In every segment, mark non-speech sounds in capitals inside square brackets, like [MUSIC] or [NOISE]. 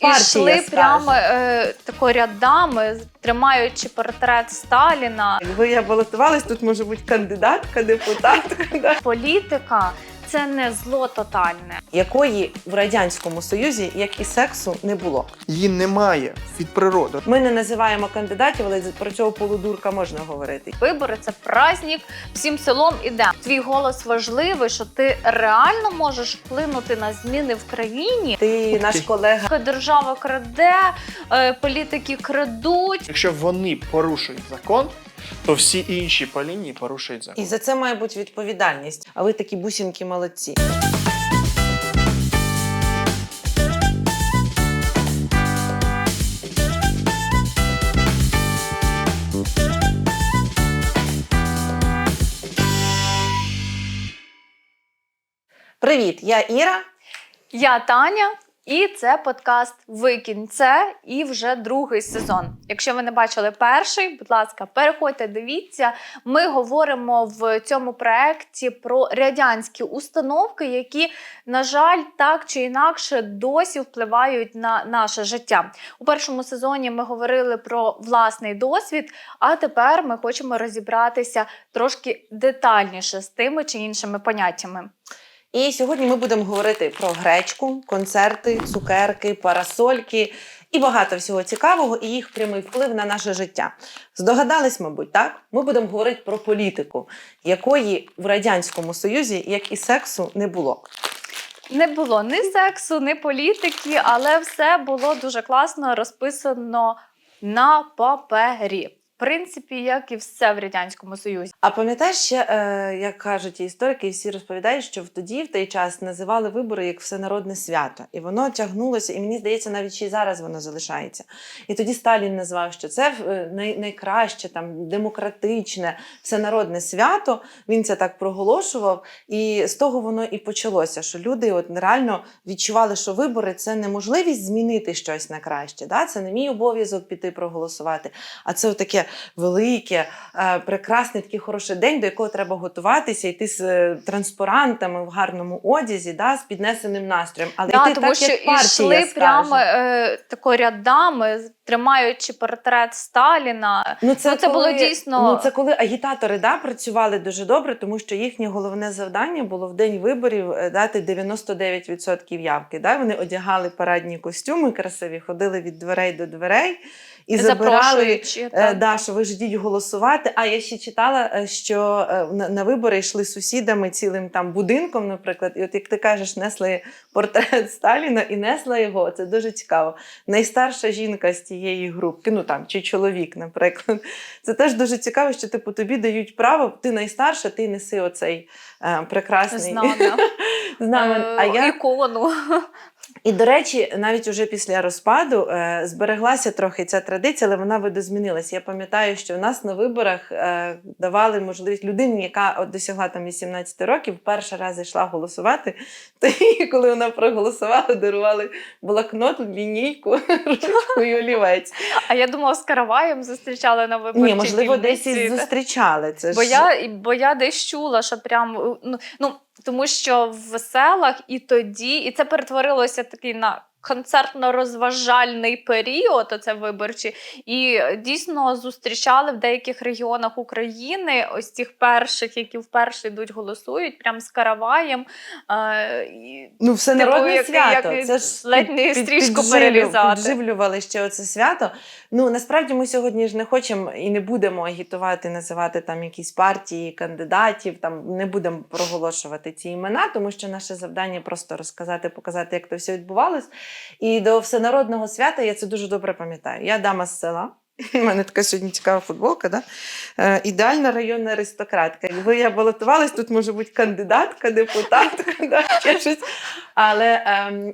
Партія йшли прямо е, тако рядами, тримаючи портрет Сталіна. Якби я балотувалась, тут може бути кандидатка, депутатка, да. Політика це не зло тотальне. якої в радянському союзі, як і сексу, не було. Її немає від природи. Ми не називаємо кандидатів, але про цього полудурка можна говорити. Вибори це праздник, всім селом іде. Твій голос важливий, що ти реально можеш вплинути на зміни в країні. Ти наш колега. Держава краде, е, політики крадуть. Якщо вони порушують закон, то всі інші по лінії порушують закон. І за це має бути відповідальність. А ви такі бусінки молодці. Привіт, я Іра. Я Таня, і це подкаст Викінь це і вже другий сезон. Якщо ви не бачили перший, будь ласка, переходьте, дивіться. Ми говоримо в цьому проєкті про радянські установки, які, на жаль, так чи інакше досі впливають на наше життя. У першому сезоні ми говорили про власний досвід, а тепер ми хочемо розібратися трошки детальніше з тими чи іншими поняттями. І сьогодні ми будемо говорити про гречку, концерти, цукерки, парасольки і багато всього цікавого, і їх прямий вплив на наше життя. Здогадались, мабуть, так? Ми будемо говорити про політику, якої в радянському союзі, як і сексу, не було. Не було ні сексу, ні політики, але все було дуже класно розписано на папері. Принципі, як і все в радянському союзі. А пам'ятаєш ще, е, як кажуть історики, і всі розповідають, що тоді, в той час, називали вибори як всенародне свято, і воно тягнулося, і мені здається, навіть й зараз воно залишається. І тоді Сталін назвав, що це е, най- найкраще, там демократичне, всенародне свято. Він це так проголошував, і з того воно і почалося. Що люди от реально відчували, що вибори це не можливість змінити щось на краще. Да? Це не мій обов'язок піти проголосувати, а це таке велике, е, прекрасний такий хороший день, до якого треба готуватися, йти з е, транспарантами в гарному одязі, да, з піднесеним настроєм. Але Да, йти тому так, що як партія йшли скаже. прямо е, тако рядами, тримаючи портрет Сталіна. Ну, це, Ну, це було дійсно- Ну, це коли агітатори да, працювали дуже добре, тому що їхнє головне завдання було в день виборів е, дати 99% явки. Да? Вони одягали парадні костюми красиві, ходили від дверей до дверей і забирали запрошуючи. Е, да, що ви ж йдіть голосувати. А я ще читала, е, що е, на, на вибори йшли сусідами цілим там будинком, наприклад. І от як ти кажеш, несли портрет [LAUGHS] Сталіна і несла його. Це дуже цікаво. Найстарша жінка з тієї групки, ну там чи чоловік, наприклад. Це теж дуже цікаво, що типу тобі дають право. Ти найстарша, ти неси оцей е, прекрасний Знамена. [LAUGHS] знамен. А я Ікону. І до речі, навіть уже після розпаду е, збереглася трохи ця традиція, але вона видозмінилася. Я пам'ятаю, що у нас на виборах е, давали можливість людині, яка от досягла там 18 років, перший раз йшла голосувати. [LAUGHS] Тоді, коли вона проголосувала, дарували блокнот, лінійку, [LAUGHS] ручку і олівець. А я думала, з караваєм зустрічали на виборчій Ні, можливо, десь і зустрічали. Це Бо ж... я, бо я десь чула, що прям ну, ну тому що в селах і тоді, і це перетворилося такий на концертно-розважальний період, оце виборчий, і дійсно зустрічали в деяких регіонах України ось цих перших, які вперше йдуть, голосують, прям з караваєм. Е, Ну, все народне як- свято. як це ж ледь не стрічку перерізати. Підживлювали ще оце свято. Ну насправді ми сьогодні ж не хочемо і не будемо агітувати, називати там якісь партії, кандидатів. Там не будемо проголошувати ці імена, тому що наше завдання просто розказати, показати, як то все відбувалось. І до всенародного свята я це дуже добре пам'ятаю. Я дама з села. [LAUGHS] У мене така сьогодні цікава футболка, да? Е, ідеальна районна аристократка. Якби я балотувалась, тут може бути кандидатка, депутатка, [LAUGHS] да? ще щось. Але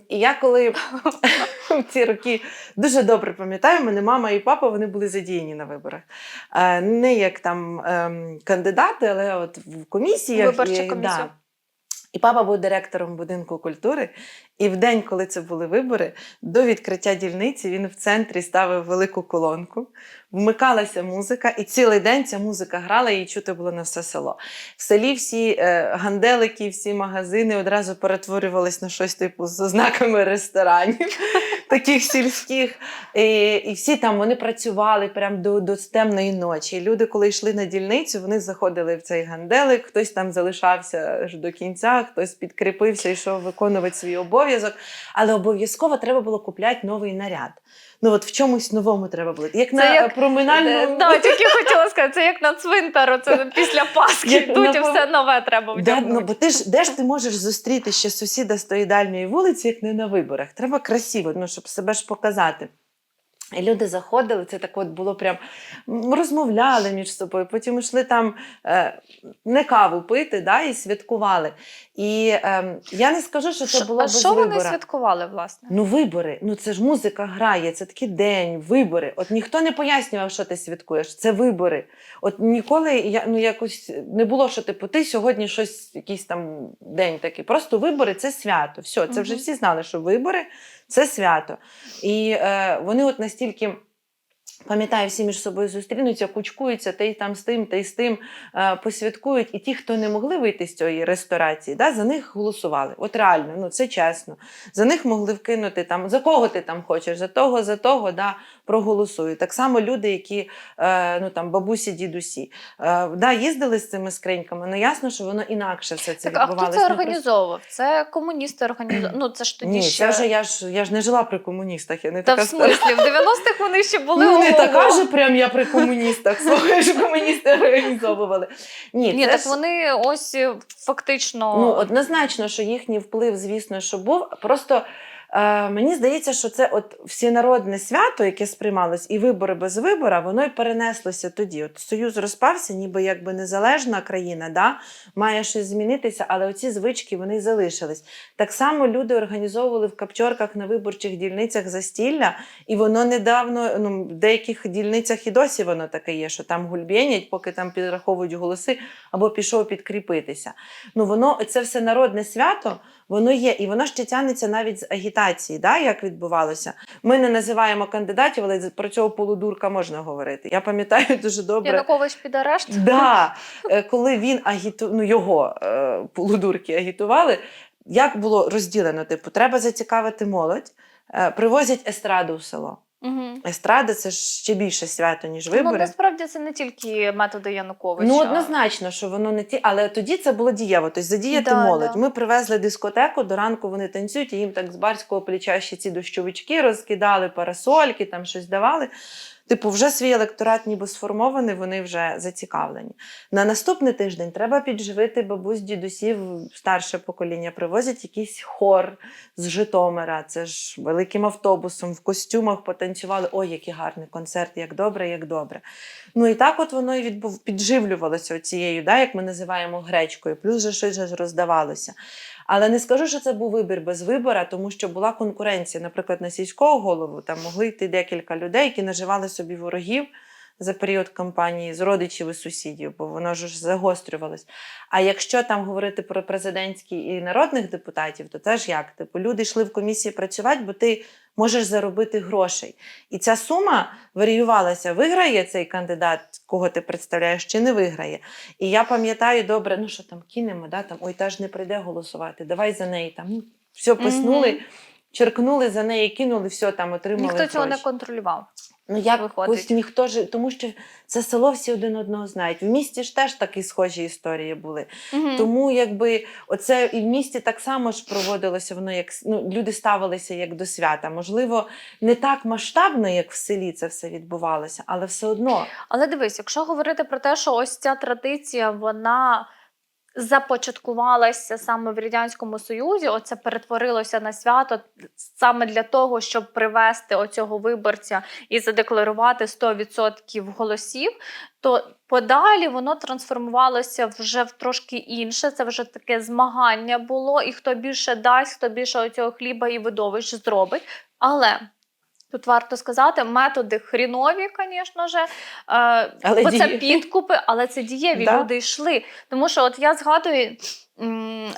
і я коли [LAUGHS] в ці роки дуже добре пам'ятаю, мене мама і папа вони були задіяні на виборах. Е, не як там ем, кандидати, але от в комісіях. Виборча комісія. Да. І папа був директором будинку культури. І в день, коли це були вибори, до відкриття дільниці він в центрі ставив велику колонку, вмикалася музика, і цілий день ця музика грала, і її чути було на все село. В селі всі е, ганделики, всі магазини одразу перетворювались на щось типу з ознаками ресторанів. Таких сільських. І, і всі там вони працювали прямо до, до темної ночі. Люди, коли йшли на дільницю, вони заходили в цей ганделик, хтось там залишався аж до кінця, хтось підкріпився, йшов виконувати свій обов'язок. Але обов'язково треба було купляти новий наряд. Ну от в чомусь новому треба було. Як Це на як- як... проминальному. Да, [LAUGHS] тільки хотіла сказати, це як на цвинтару, це після Пасхи Як йдуть і все нове треба Да, ну, бо ти ж де ж ти можеш зустріти ще сусіда з тої дальньої вулиці, як не на виборах. Треба красиво, ну, щоб себе ж показати. І люди заходили, це так от було прям розмовляли між собою, потім йшли там е, не каву пити да, і святкували. І е, я не скажу, що це було а без що вони святкували, власне? Ну, вибори. Ну це ж музика грає, це такий день, вибори. От ніхто не пояснював, що ти святкуєш. Це вибори. От ніколи я ну якось не було, що типу, ти сьогодні щось, якийсь там день такий. Просто вибори це свято. Все, це вже всі знали, що вибори це свято. І е, вони от настільки. Пам'ятаю, всі між собою зустрінуться, кучкуються, та й там з тим, та й з тим е, посвяткують. І ті, хто не могли вийти з цієї ресторації, да, за них голосували. От реально, ну це чесно. За них могли вкинути там, за кого ти там хочеш, за того, за того, да, проголосують. Так само люди, які е, ну, там, бабусі, дідусі, е, да, їздили з цими скриньками, ну ясно, що воно інакше все це Так, а хто відбувалося. це Ну, організовував? Це комуністи організовували. Ну це ж тоді Ні, ще. це вже я ж я ж не жила при комуністах. Я не Та така в смислі, в 90-х вони ще [LAUGHS] були Ну, не така же прям я при комуністах. Слухай, що комуністи організовували. Ні, Ні, так ж- вони ось е, фактично. Ну, однозначно, що їхній вплив, звісно, що був. Просто е, мені здається, що це от всенародне свято, яке сприймалось, і вибори без вибора, воно й перенеслося тоді. От Союз розпався, ніби якби незалежна країна, да? має щось змінитися, але оці звички вони залишились. Так само люди організовували в капчорках на виборчих дільницях застілля, і воно недавно, ну, в деяких дільницях і досі воно таке є, що там гульбєнять, поки там підраховують голоси, або пішов підкріпитися. Ну, воно це все народне свято, воно є, і воно ще тягнеться навіть з агітації, да, як відбувалося. Ми не називаємо кандидатів, але про цього полудурка можна говорити. Я пам'ятаю [LAUGHS] дуже добре. Янукович під арешт. Да, [LAUGHS] е, коли він агіту... ну, його е, полудурки агітували, як було розділено? Типу, треба зацікавити молодь, е, привозять естраду в село. Угу. Естрада це ж ще більше свято, ніж Ну, насправді це не тільки методи Януковича. Ну, однозначно, що воно не ті, але тоді це було дієво. Тобто задіяти Да, молодь. да. Ми привезли дискотеку, до ранку вони танцюють, і їм так з барського плеча ще ці дощовички розкидали, парасольки, там щось давали. Типу, вже свій електорат ніби сформований, вони вже зацікавлені. На наступний тиждень треба підживити бабусь, дідусів, старше покоління, привозять якийсь хор з Житомира. Це ж великим автобусом, в костюмах потанцювали. Ой, який гарний концерт, як добре, як добре. Ну і так от воно і відбув, підживлювалося цією, да, як ми називаємо гречкою, плюс же щось роздавалося. Але не скажу, що це був вибір без вибора, тому що була конкуренція. Наприклад, на сільського голову там могли йти декілька людей, які наживали собі ворогів за період кампанії з родичів і сусідів, бо воно ж загострювалось. А якщо там говорити про президентські і народних депутатів, то це ж як? Типу, люди йшли в комісії працювати, бо ти можеш заробити грошей. І ця сума варіювалася: виграє цей кандидат, кого ти представляєш, чи не виграє. І я пам'ятаю добре, ну що там кинемо, да, там, ой, та ж не прийде голосувати, давай за неї там. Ну, все писнули, Мгм. черкнули за неї, кинули, все там отримали. Ніхто цього не контролював. Ну, як виходить. якось ніхто ж, тому що це село всі один одного знають. В місті ж теж такі схожі історії були. Мгм. Тому якби оце і в місті так само ж проводилося воно, як ну, люди ставилися як до свята. Можливо, не так масштабно, як в селі це все відбувалося, але все одно. Але дивись, якщо говорити про те, що ось ця традиція, вона започаткувалася саме в Радянському Союзі, оце перетворилося на свято саме для того, щоб привести оцього виборця і задекларувати 100% голосів, то подалі воно трансформувалося вже в трошки інше. Це вже таке змагання було, і хто більше дасть, хто більше оцього хліба і видовищ зробить. Але Тут варто сказати, методи хрінові, звісно ж, е, Але бо це підкупи, але це дієві. Да. Люди йшли. Тому що, от я згадую,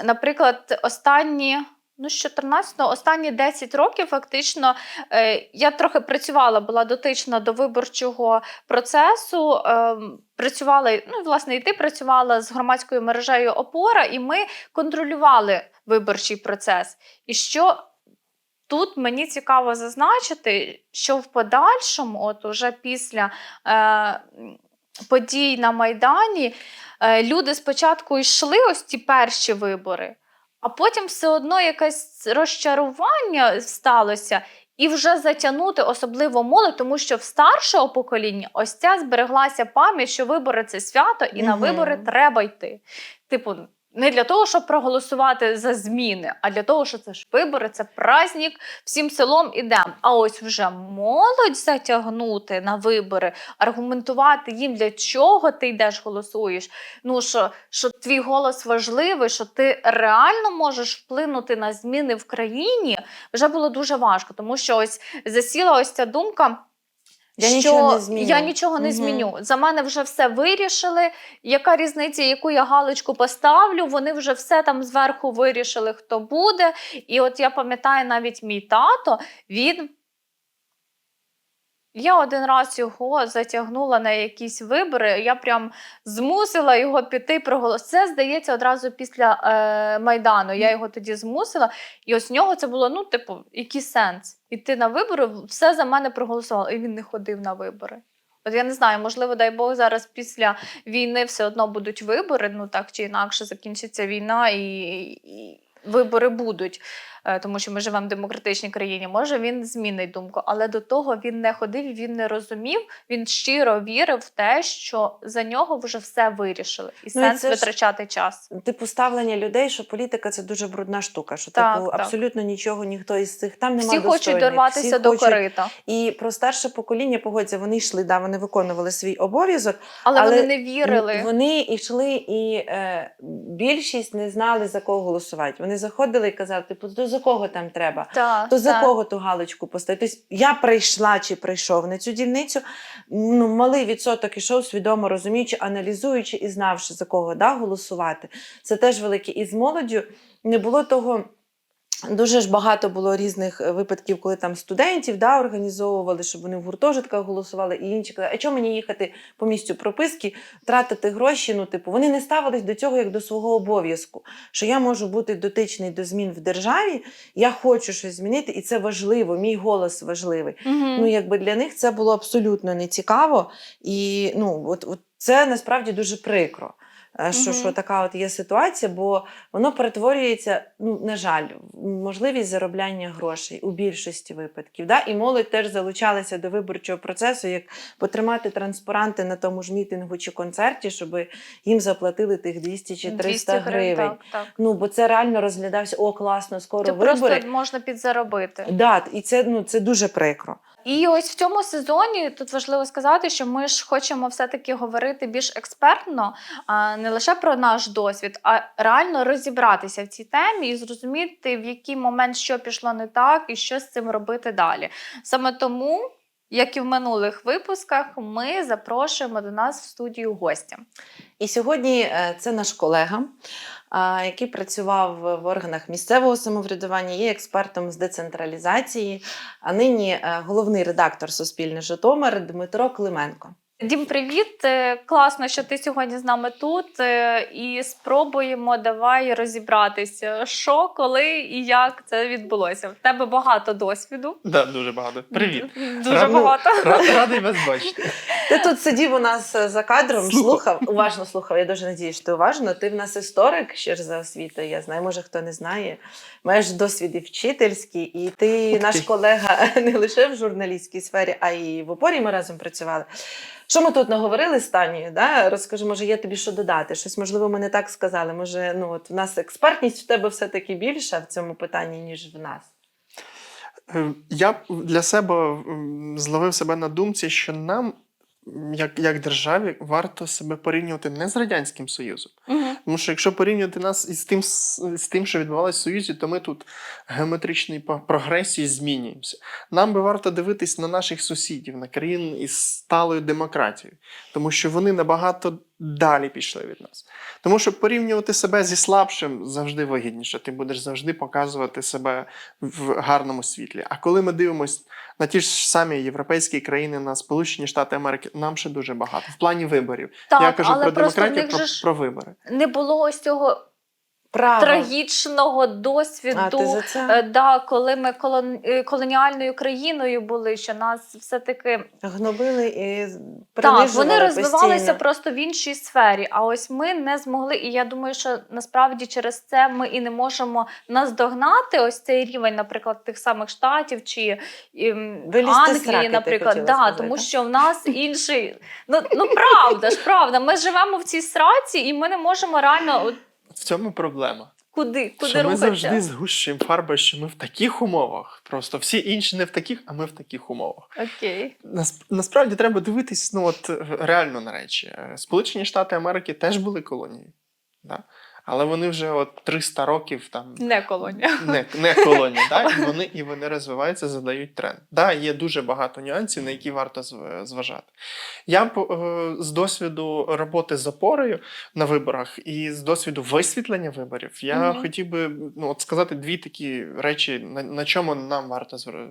наприклад, останні. Ну, з 14-го, останні 10 років, фактично, е, я трохи працювала, була дотична до виборчого процесу. Е, працювала, ну, власне, і ти працювала з громадською мережею Опора, і ми контролювали виборчий процес. І що тут мені цікаво зазначити, що в подальшому, от уже після е, подій на Майдані, е, люди спочатку йшли ось ці перші вибори, а потім все одно якесь розчарування сталося. І вже затягнути особливо молодь, тому що в старшого покоління ось ця збереглася пам'ять, що вибори це свято, і на вибори треба йти. Типу, не для того, щоб проголосувати за зміни, а для того, що це ж вибори, це праздник, всім селом ідемо. А ось вже молодь затягнути на вибори, аргументувати їм, для чого ти йдеш, голосуєш. Ну що, що твій голос важливий, що ти реально можеш вплинути на зміни в країні, вже було дуже важко, тому що ось засіла ось ця думка. Я що нічого не зміню. я нічого не угу. зміню. За мене вже все вирішили. Яка різниця, яку я галочку поставлю? Вони вже все там зверху вирішили, хто буде. І от я пам'ятаю навіть мій тато, він. Я один раз його затягнула на якісь вибори. Я прям змусила його піти проголосувати. Це, здається, одразу після е, Майдану. Я його тоді змусила. І ось нього це було: ну, типу, який сенс? Іти на вибори, все за мене проголосувало. І він не ходив на вибори. От я не знаю, можливо, дай Бог, зараз після війни все одно будуть вибори. Ну так чи інакше закінчиться війна і, і вибори будуть, тому що ми живемо в демократичній країні. Може, він змінить думку, але до того він не ходив, він не розумів. Він щиро вірив в те, що за нього вже все вирішили, і Ну, і сенс це ж- витрачати час. Типу ставлення людей, що політика це дуже брудна штука. Що Так, типу так. абсолютно нічого ніхто із цих там немає. Всі хочуть дорватися до корита, І про старше покоління погодься, вони йшли, да, вони виконували свій обов'язок. але, але вони не вірили. Вони йшли, і е, більшість не знали за кого голосувати. Вони заходили і казали, типу, за кого там треба? Так, То за так. кого ту галочку поставити? Тобто я прийшла чи прийшов на цю дільницю. Ну, малий відсоток ішов, свідомо розуміючи, аналізуючи і знавши за кого да, голосувати. Це теж велике. І з молоддю не було того. Дуже ж багато було різних е, випадків, коли там студентів да, організовували, щоб вони в гуртожитках голосували, і інші казали, а чому мені їхати по місцю прописки, тратити гроші? Ну, типу, вони не ставились до цього як до свого обов'язку, що я можу бути дотичний до змін в державі, я хочу щось змінити, і це важливо, мій голос важливий. Мгм. Ну, якби для них це було абсолютно нецікаво. І ну, от, от це насправді дуже прикро. Е, Що, Мгм. що така от є ситуація, бо воно перетворюється, ну на жаль, в можливість заробляння грошей у більшості випадків. Да? І молодь теж залучалася до виборчого процесу, як потримати транспаранти на тому ж мітингу чи концерті, щоб їм заплатили тих 200 чи 300 200 гривень. Так, так. Ну бо це реально розглядався о, класно, скоро Ти вибори. просто можна підзаробити. Да, і це ну це дуже прикро. І ось в цьому сезоні тут важливо сказати, що ми ж хочемо все-таки говорити більш експертно, а не лише про наш досвід, а реально розібратися в цій темі і зрозуміти, в який момент що пішло не так, і що з цим робити далі. Саме тому. Як і в минулих випусках, ми запрошуємо до нас в студію гостя. І сьогодні е, це наш колега, який працював в органах місцевого самоврядування, є експертом з децентралізації, а нині е, головний редактор Суспільне Житомир Дмитро Клименко. Дім, привіт! Е, Класно, що ти сьогодні з нами тут. е, І спробуємо давай розібратися, що, коли і як це відбулося. В тебе багато досвіду. Да, дуже багато. Привіт. Дуже Рад- багато. Ра- Радий вас бачити. Ти тут сидів у нас е, за кадром, Слухав. слухав, уважно слухав. Я дуже надію, що ти уважно. Ти в нас історик, ще ж за освітою. Я знаю, може хто не знає. Маєш досвід і вчительський, і ти Ух ти. наш колега [LAUGHS] не лише в журналістській сфері, а й в опорі ми разом працювали. Що ми тут наговорили з Танією? Да? Розкажи, може, є тобі що додати? Щось, можливо, ми не так сказали. Може, ну от в нас експертність в тебе все-таки більша в цьому питанні, ніж в нас. Е, Я для себе зловив себе на думці, що нам, як, як державі, варто себе порівнювати не з Радянським Союзом. Тому що якщо порівнювати нас із тим, з тим, що відбувалося в Союзі, то ми тут геометричній прогресії змінюємося. Нам би варто дивитись на наших сусідів, на країн із сталою демократією, тому що вони набагато далі пішли від нас. Тому що порівнювати себе зі слабшим завжди вигідніше. Ти будеш завжди показувати себе в гарному світлі. А коли ми дивимося на ті ж самі європейські країни, на Сполучені Штати Америки, нам ще дуже багато в плані виборів. Так, Я кажу але про демократію, про, ж про вибори. не було ось цього Право. трагічного досвіду. А? Е, Да, коли ми колон... е, колоніальною країною були, що нас все-таки Гнобили і так, вони розвивалися постійно. просто в іншій сфері. А ось ми не змогли. І я думаю, що насправді через це ми і не можемо наздогнати ось цей рівень, наприклад, тих самих штатів чи ем, Вилізти Англії, наприклад. Да, сказати, тому що в нас інший. Ну, ну правда ж, правда. Ми живемо в цій сраці, і ми не можемо реально от, В цьому проблема. куди, куди що ми завжди згущуємо фарби, що ми в таких умовах. Просто всі інші не в таких, а ми в таких умовах. Окей. Нас, насправді треба дивитись ну, от, е, реально на речі. Е, Сполучені Штати Америки теж були колонією. Да? Але вони вже от 300 років там Не колонія. не, не колонії, [LAUGHS] да? і, вони, і вони розвиваються, задають тренд. Да, є дуже багато нюансів, на які варто зважати. Я е, з досвіду роботи з опорою на виборах і з досвіду висвітлення виборів, я Мгм. хотів би ну, от сказати дві такі речі, на, на чому нам варто е,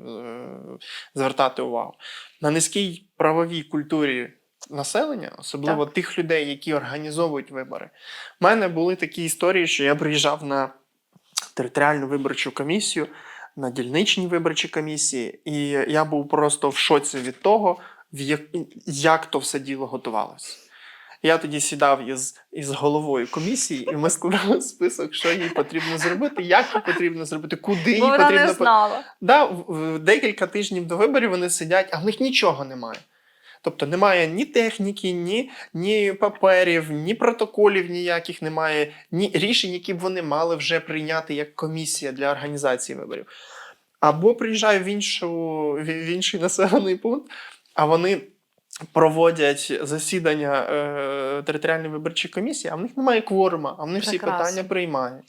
звертати увагу. На низькій правовій культурі. Населення, особливо тих людей, які організовують вибори. У мене були такі історії, що я приїжджав на територіальну виборчу комісію, на дільничні виборчі комісії, і я був просто в шоці від того, як, то все діло готувалося. Я тоді сідав із, із головою комісії, і ми складали список, що їй потрібно зробити, як їй потрібно зробити, куди їй потрібно не знала. Да, декілька тижнів до виборів вони сидять, а в них нічого немає. Тобто немає ні техніки, ні, ні паперів, ні протоколів ніяких немає, ні рішень, які б вони мали вже прийняти як комісія для організації виборів. Або приїжджаю в, іншу, в інший населений пункт, а вони проводять засідання е, територіальної виборчої комісії, а в них немає кворума, а вони всі питання приймають.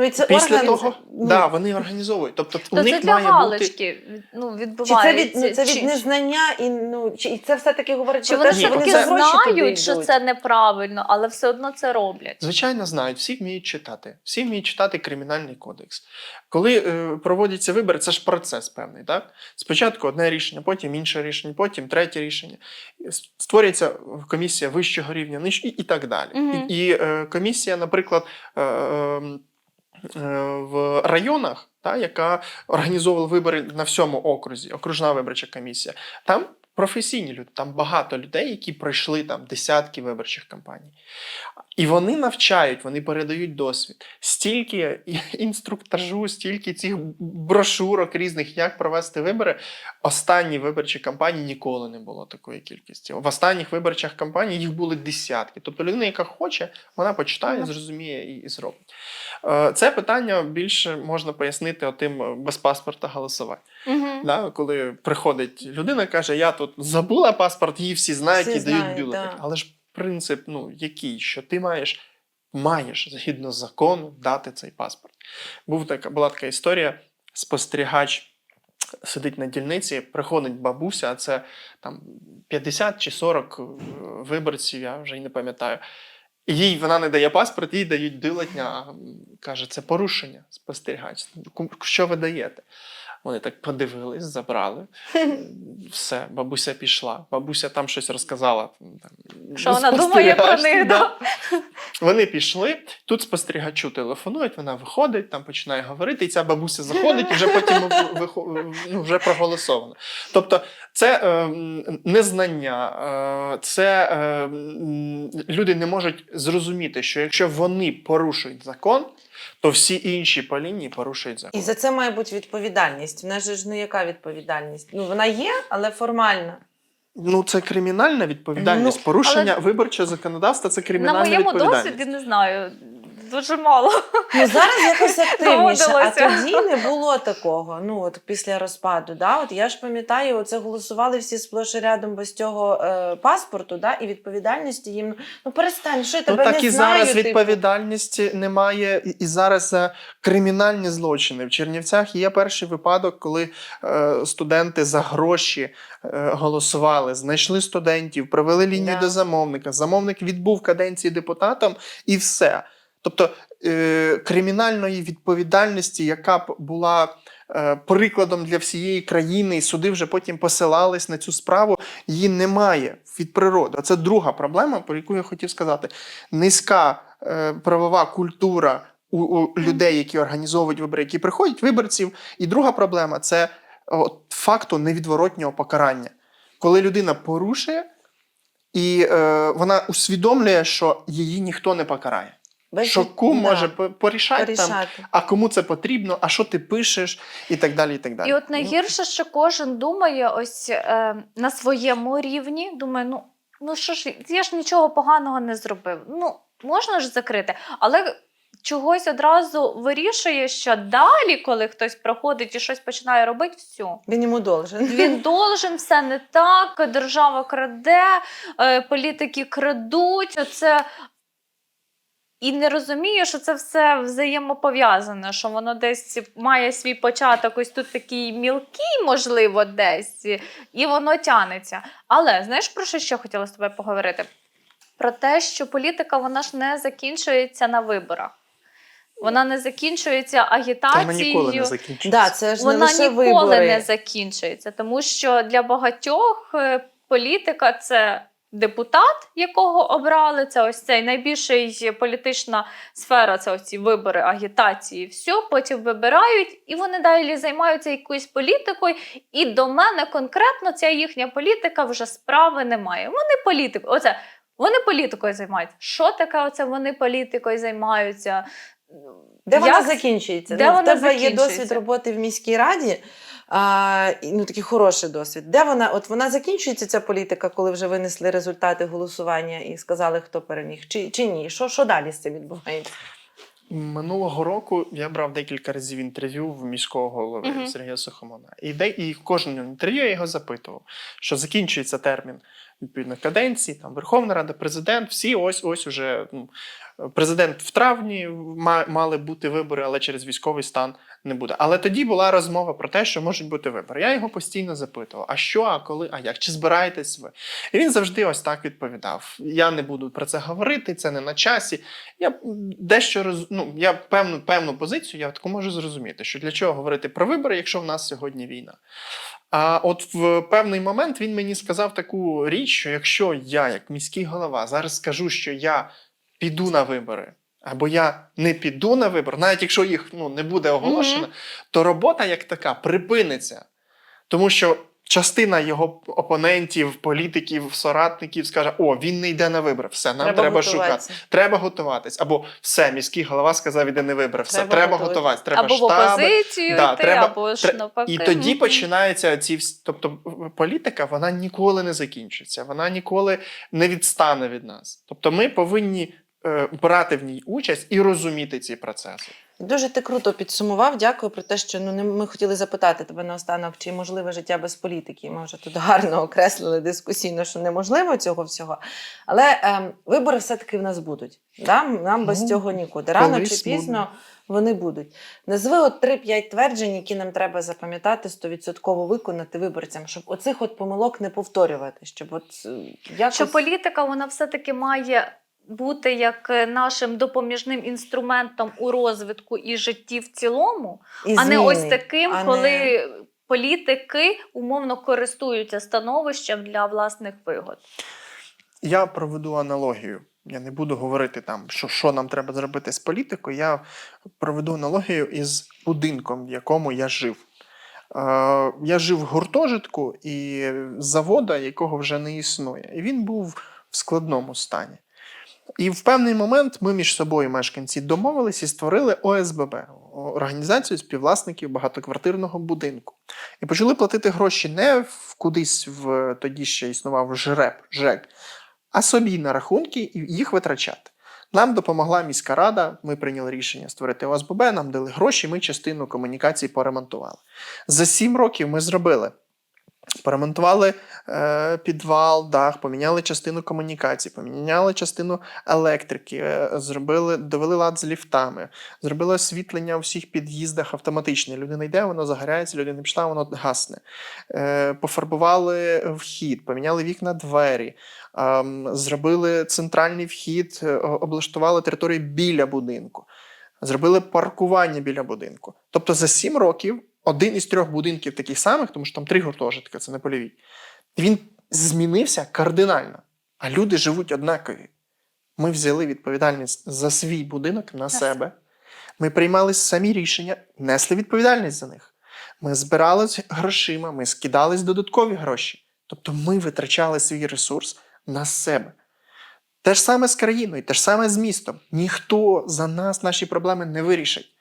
Ну, і це Після орган, того, ну, да, вони організовують. Тобто у То це них для має бути. галочки ну, Чи це відбувається. від, ну, це від Чи- незнання, і, ну, чи, і це все-таки говорить Чи про вони те, що вони туди знають, що це неправильно, але все одно це роблять. Звичайно, знають, всі вміють читати. Всі вміють читати кримінальний кодекс. Коли е, проводяться вибори, це ж процес певний. Так? Спочатку одне рішення, потім інше рішення, потім третє рішення. Створюється комісія вищого рівня, ниж і, і так далі. Мгм. І, і е, комісія, наприклад, е, е, е, в районах, та, яка організовувала вибори на всьому окрузі, окружна виборча комісія, там професійні люди, там багато людей, які пройшли там десятки виборчих кампаній. І вони навчають, вони передають досвід. Стільки інструктажу, стільки цих брошурок різних, як провести вибори. Останні виборчі кампанії ніколи не було такої кількості. В останніх виборчих кампаніях їх були десятки. Тобто людина, яка хоче, вона почитає, зрозуміє і, і зробить. Е, Це питання більше можна пояснити отим е, без паспорта голосувати. Угу. Да, коли приходить людина, каже: Я тут забула паспорт, її всі знають Всі і дають бюлетень. да. Але ж принцип, ну який, що ти маєш, маєш згідно закону дати цей паспорт. Був така, була така історія: спостерігач сидить на дільниці, приходить бабуся, а це там 50 чи 40 е, виборців, я вже й не пам'ятаю. Їй вона не дає паспорт, їй дають дилетня. каже, це порушення спостерігач. Що ви даєте? Вони так подивились, забрали. [LAUGHS] Все, бабуся пішла. Бабуся там щось розказала. Там, Що вона думає про них, да? Вони пішли, тут спостерігачу телефонують, вона виходить, там починає говорити, і ця бабуся заходить, і вже потім [LAUGHS] ну, вже проголосовано. Тобто, це е, незнання, е, це е, люди не можуть зрозуміти, що якщо вони порушують закон, то всі інші по лінії порушують І за це має бути відповідальність. В нас же ж ну яка відповідальність? Ну вона є, але формальна. Ну, це кримінальна відповідальність. Ну, Порушення виборчого законодавства це На моєму досвіді не знаю. Дуже мало. Ну зараз якось [LAUGHS] активніше, а тоді не було такого. Ну от після розпаду. Да? От я ж пам'ятаю, оце голосували всі сплош і рядом без цього е, паспорту, да? і відповідальності їм. Ну перестань, що я Ну тебе так не і знаю. зараз типу. відповідальності немає. І- І зараз за кримінальні злочини. В Чернівцях є перший випадок, коли е, студенти за гроші е, голосували, знайшли студентів, провели лінію Да. до замовника. Замовник відбув каденції депутатом і все. Тобто е, кримінальної відповідальності, яка б була е, прикладом для всієї країни, і суди вже потім посилались на цю справу, Її немає від природи. Це друга проблема, про яку я хотів сказати. Низька е, правова культура у, людей, які організовують вибори, які приходять виборців. І друга проблема це от, факту невідворотнього покарання. Коли людина порушує, і вона усвідомлює, що її ніхто не покарає. Без- Що кум да, може по- порішати, там, а кому це потрібно, а що ти пишеш, і так далі. І так далі. І от найгірше, що кожен думає ось е, на своєму рівні, думає, ну, ну що ж, я ж нічого поганого не зробив. Ну, можна ж закрити, але чогось одразу вирішує, що далі, коли хтось проходить і щось починає робити, все. Він йому должен. Він [LAUGHS] должен, все не так, держава краде, е, політики крадуть. Оце... І не розумію, що це все взаємопов'язане, що воно десь має свій початок, ось тут такий мілкий, можливо, десь, і воно тянеться. Але знаєш, про що ще хотіла з тобою поговорити? Про те, що політика вона ж не закінчується на виборах. Вона не закінчується Та вона ніколи не закінчиться. Да, це ж не Вона лише ніколи вибори. не закінчується, тому що для багатьох е, політика це депутат, якого обрали. Це ось цей найбільший політична сфера. Це ось ці вибори, агітації. Все, потім вибирають, і вони далі займаються якоюсь політикою. І до мене конкретно ця їхня політика вже справи немає. Вони політик, оце. Вони політикою займаються. Що таке оце вони політикою займаються? Де вона Як- закінчується? де ну, вона в тебе є досвід роботи в міській раді, а, ну такий хороший досвід. Де вона? От вона закінчується ця політика, коли вже винесли результати голосування і сказали, хто переміг, чи, чи ні? Що, що далі з цим відбувається? Минулого року я брав декілька разів інтерв'ю в міського голови Мгм. Сергія Сухомона. І, де, і в кожному інтерв'ю я його запитував, що закінчується термін відповідно каденції, там Верховна Рада, президент, всі ось ось уже ну, президент в травні мали бути вибори, але через військовий стан не буде. Але тоді була розмова про те, що можуть бути вибори. Я його постійно запитував: а що, а коли, а як? Чи збираєтесь ви? І він завжди ось так відповідав: Я не буду про це говорити, це не на часі. Я дещо роз... ну, я певну певну позицію я таку можу зрозуміти, що для чого говорити про вибори, якщо в нас сьогодні війна. А от в певний момент він мені сказав таку річ, що якщо я, як міський голова, зараз скажу, що я піду на вибори, або я не піду на вибори, навіть якщо їх ну, не буде оголошено, то робота як така припиниться. Тому що частина його опонентів, політиків, соратників скаже: О, він не йде на вибори, все, нам треба, шукати. Треба готуватись. Або все, міський голова сказав, іде не вибори. Все, Треба треба, готуватись. Треба або в опозицію Да, йти, треба- або ж навпаки. І тоді Мгм. починаються ці всі. Тобто, політика вона ніколи не закінчиться, вона ніколи не відстане від нас. Тобто, ми повинні брати в ній участь і розуміти ці процеси. Дуже ти круто підсумував. Дякую про те, що ну не ми хотіли запитати тебе наостанок, чи можливе життя без політики. Ми вже тут гарно окреслили дискусійно, що неможливо цього всього. Але ем, вибори все-таки в нас будуть. Да? Нам без Ну, цього нікуди. Рано чи пізно вони будуть. Назви от 3-5 тверджень, які нам треба запам'ятати, 100% виконати виборцям, щоб оцих от помилок не повторювати. Щоб от е, якось... Що політика вона все-таки має бути як е, нашим допоміжним інструментом у розвитку і житті в цілому, і а не ось таким, а не- коли політики умовно користуються становищем для власних вигод. Я проведу аналогію. Я не буду говорити там, що, що нам треба зробити з політикою. Я проведу аналогію із будинком, в якому я жив. Е, я жив в гуртожитку і завода, якого вже не існує. І він був в складному стані. І в певний момент ми між собою, мешканці, домовились і створили ОСББ організацію співвласників багатоквартирного будинку. І почали платити гроші не в кудись в тоді ще існував ЖРЕП, ЖЕК, а собі на рахунки і їх витрачати. Нам допомогла міська рада, ми прийняли рішення створити ОСББ, нам дали гроші, ми частину комунікацій поремонтували. За сім років ми зробили. Поремонтували е, підвал, дах, поміняли частину комунікацій, поміняли частину електрики, е, зробили, довели лад з ліфтами, зробили освітлення у всіх під'їздах автоматичне. Людина йде, воно загоряється, людина пішла, воно гасне. Е, пофарбували вхід, поміняли вікна двері, ем, зробили центральний вхід, е, облаштували територію біля будинку, зробили паркування біля будинку. Тобто за сім років один із трьох будинків таких самих, тому що там три гуртожитки, це не польові. Він змінився кардинально, а люди живуть однакові. Ми взяли відповідальність за свій будинок на себе. Ми приймали самі рішення, несли відповідальність за них. Ми збирались грошима, ми скидались додаткові гроші. Тобто ми витрачали свій ресурс на себе. Те ж саме з країною, те ж саме з містом. Ніхто за нас наші проблеми не вирішить.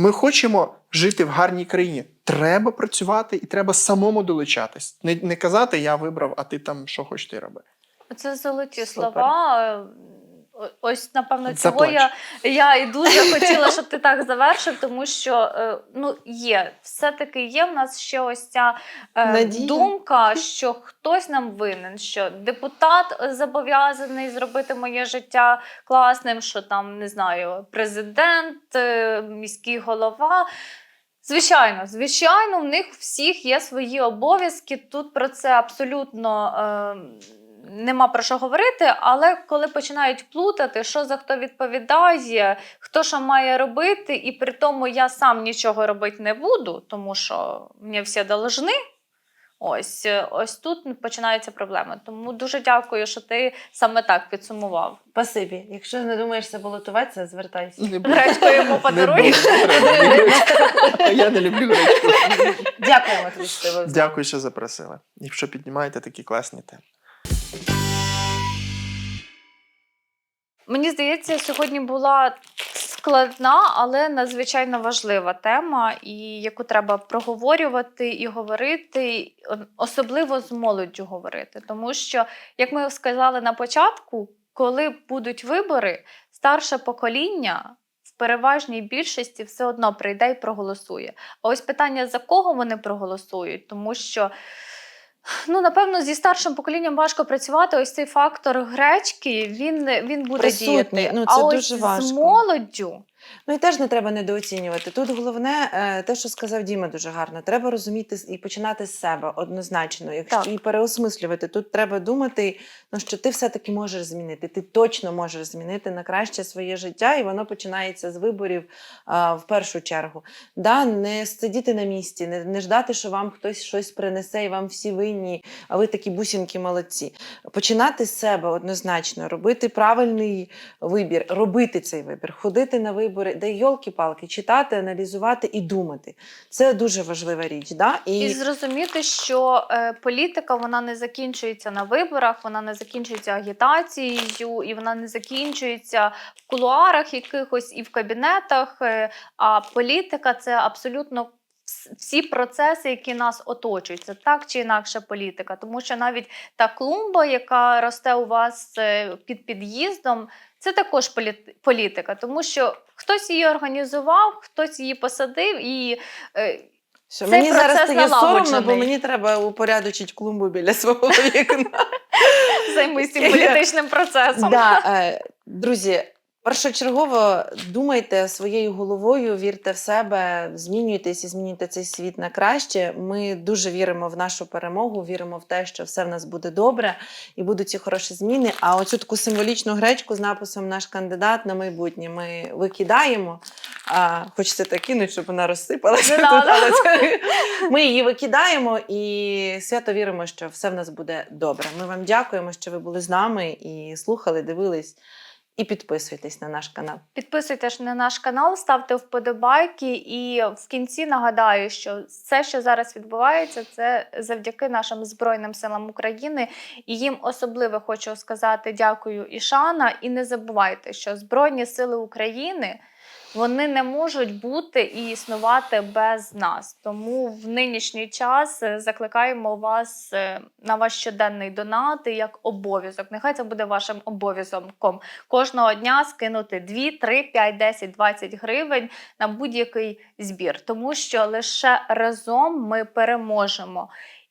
Ми хочемо жити в гарній країні. Треба працювати і треба самому долучатись. Не, не казати я вибрав, а ти там що хочеш ти роби. Це золоті Супер. слова. Ось, напевно, цього Заплач. я, я і дуже хотіла, щоб ти так завершив, тому що е, ну, є, все-таки є в нас ще ось ця е, Надія. думка, що хтось нам винен, що депутат зобов'язаний зробити моє життя класним, що там, не знаю, президент, е, міський голова. Звичайно, звичайно, в них всіх є свої обов'язки. Тут про це абсолютно е, нема про що говорити. Але коли починають плутати, що за хто відповідає, хто що має робити, і при тому я сам нічого робити не буду, тому що мені всі должны. Ось, ось тут починаються проблеми. Тому дуже дякую, що ти саме так підсумував. Спасибі. Якщо не думаєш забалотуватися, звертайся. Не. Гречку йому подаруй. Треба. Я не люблю гречку. Дякуємо тобі. Дякую, що запросили. І що піднімаєте такі класні теми. Мені здається, сьогодні була складна, але надзвичайно важлива тема, і яку треба проговорювати і говорити, особливо з молоддю говорити. Тому що, як ми сказали на початку, коли будуть вибори, старше покоління. Переважній більшості все одно прийде і проголосує. А ось питання, за кого вони проголосують, тому що Ну, напевно, зі старшим поколінням важко працювати. Ось цей фактор гречки, він, він буде Присутний. діяти. Ну, а дуже ось важко. з молоддю. Ну і теж не треба недооцінювати. Тут головне е, те, що сказав Діма, дуже гарно. Треба розуміти і починати з себе однозначно. Якщо Так. і переосмислювати, тут треба думати, ну що ти все-таки можеш змінити. Ти точно можеш змінити на краще своє життя, і воно починається з виборів а, в першу чергу. Да, не сидіти на місці, не, не ждати, що вам хтось щось принесе, і вам всі винні, а ви такі бусінки молодці. Починати з себе однозначно, робити правильний вибір, робити цей вибір, ходити на вибори, де йолки-палки, читати, аналізувати і думати. Це дуже важлива річ. Да? І, зрозуміти, що е, політика вона не закінчується на виборах, вона не закінчується агітацією, і вона не закінчується в кулуарах якихось і в кабінетах. е, а політика це абсолютно. Вс- Всі процеси, які нас оточують, це так чи інакше політика. Тому що навіть та клумба, яка росте у вас е, під під'їздом, це також політика, тому що хтось її організував, хтось її посадив, і е, Що цей мені зараз стає соромно, бо мені треба упорядочити клумбу біля свого вікна. [LAUGHS] займись цим політичним процесом. Да, [LAUGHS] е, друзі, першочергово думайте своєю головою, вірте в себе, змінюйтесь і змінюйте цей світ на краще. Ми дуже віримо в нашу перемогу, віримо в те, що все в нас буде добре і будуть ці хороші зміни. А оцю таку символічну гречку з написом Наш кандидат на майбутнє ми викидаємо. А, хочеться так кинути, щоб вона розсипалася. [LAUGHS] Ми її викидаємо і свято віримо, що все в нас буде добре. Ми вам дякуємо, що ви були з нами і слухали, дивились. І підписуйтесь на наш канал. Підписуйтесь на наш канал, ставте вподобайки. І в кінці нагадаю, що все, що зараз відбувається, це завдяки нашим Збройним силам України. І їм особливо хочу сказати дякую і шана. І не забувайте, що Збройні сили України. Вони не можуть бути і існувати без нас. Тому в нинішній час е, закликаємо вас е, на ваш щоденний донат як обов'язок. Нехай це буде вашим обов'язком кожного дня скинути 2, 3, 5, 10, 20 гривень на будь-який збір, тому що лише разом ми переможемо,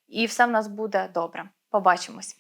і все в нас буде добре. Побачимось.